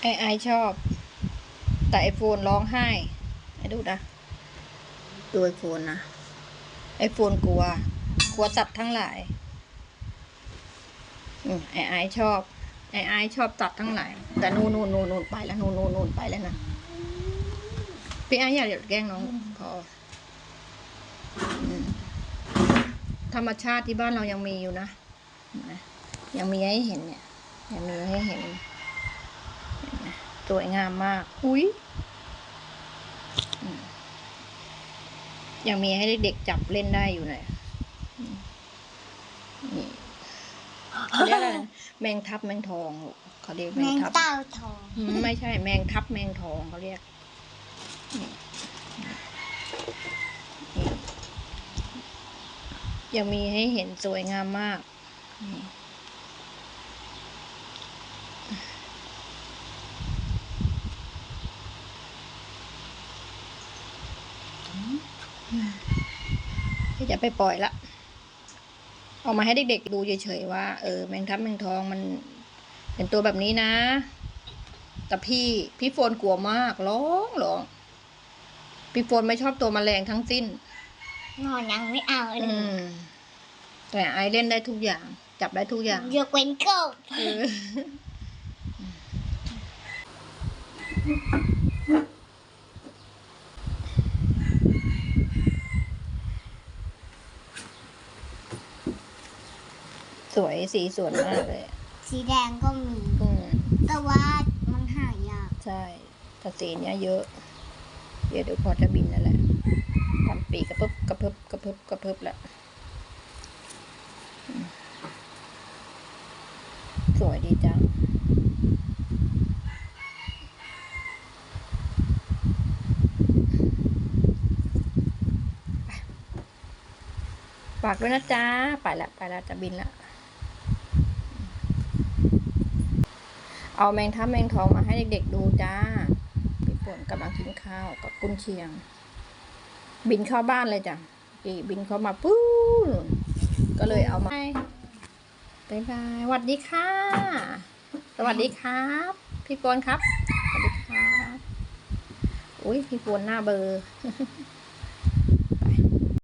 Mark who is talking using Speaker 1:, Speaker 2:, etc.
Speaker 1: ไอไอชอบ แต่ไอโฟนร้องไห้ไอดูนะดูไอโฟนนะไอโฟนกลัว กลัวตัดทั้งหลายอืมไอไอชอบ ไอไอชอบตัดทั้งหลาย แต่นู่นนู่นนู่นนู่นไปแล้วนู่นนู่นนู่นไปแล้วนะพี่ไออย่าแกล้งน้องพออืมธรรมชาติที่บ้านเรายังมีอยู่นะเห็นไหมยังมีให้เห็นเนี่ย ยังมีให้เห็น สวยงามมาก อุ้ยอืมยังมีให้เด็กๆจับเล่นได้อยู่เลยอืมนี่เขาเรียกอะไรนะแมงทับแมงทองลูกเขาเรียก
Speaker 2: แม
Speaker 1: แมง
Speaker 2: ง
Speaker 1: ทับ
Speaker 2: เต้าทอง
Speaker 1: อืมไม่ใช่แมงทับแมงทองเขาเรียกนี่นี่ยังมีให้เห็นสวยงามมากนี่ จะไปปล่อยละเอามาให้เด็กๆดูเฉยๆว่า เออแมงทับแมงทองมันเป็นตัวแบบนี้นะ แต่พี่พี่โฟนกลัวมากร้องร้องพี่โฟนไม่ชอบตัวแมลงทั้งสิ้น
Speaker 2: นอนยังไม่เอาเล
Speaker 1: อื
Speaker 2: ย
Speaker 1: มแต่ไอเล่นได้ทุกอย่าง จับได้ทุกอย่าง
Speaker 2: ยกเว้นกบ
Speaker 1: เออ สวยสีสวยมากเลยอะ
Speaker 2: สีแดงก็มี
Speaker 1: อืม
Speaker 2: แต่ว่ามันหายาก
Speaker 1: ใช่แต่สีเนี้ยเยอะเดี๋ยวเดี๋ยวพอจะบินนั่นแหละทำปีกกระเพิบกระเพิบกระเพิบกระเพิบแหละอืมสวยดีจังฝากด้วยนะจ๊ะ ไปละ ไปละ จะบินละ เอาแมงทับแมงทองมาให้เด็กๆดูจ้าพี่ฝนกำลังกินข้าวกับกุนเชียง บินเข้าบ้านเลยจ้ะอีบินเข้ามาปู้นก็เลยเอามาบายบายสวัสดีค่ะ สวัสดีครับ พี่ฝนครับ สวัสดีครับ อุ้ยพี่ฝนหน้าเบอร์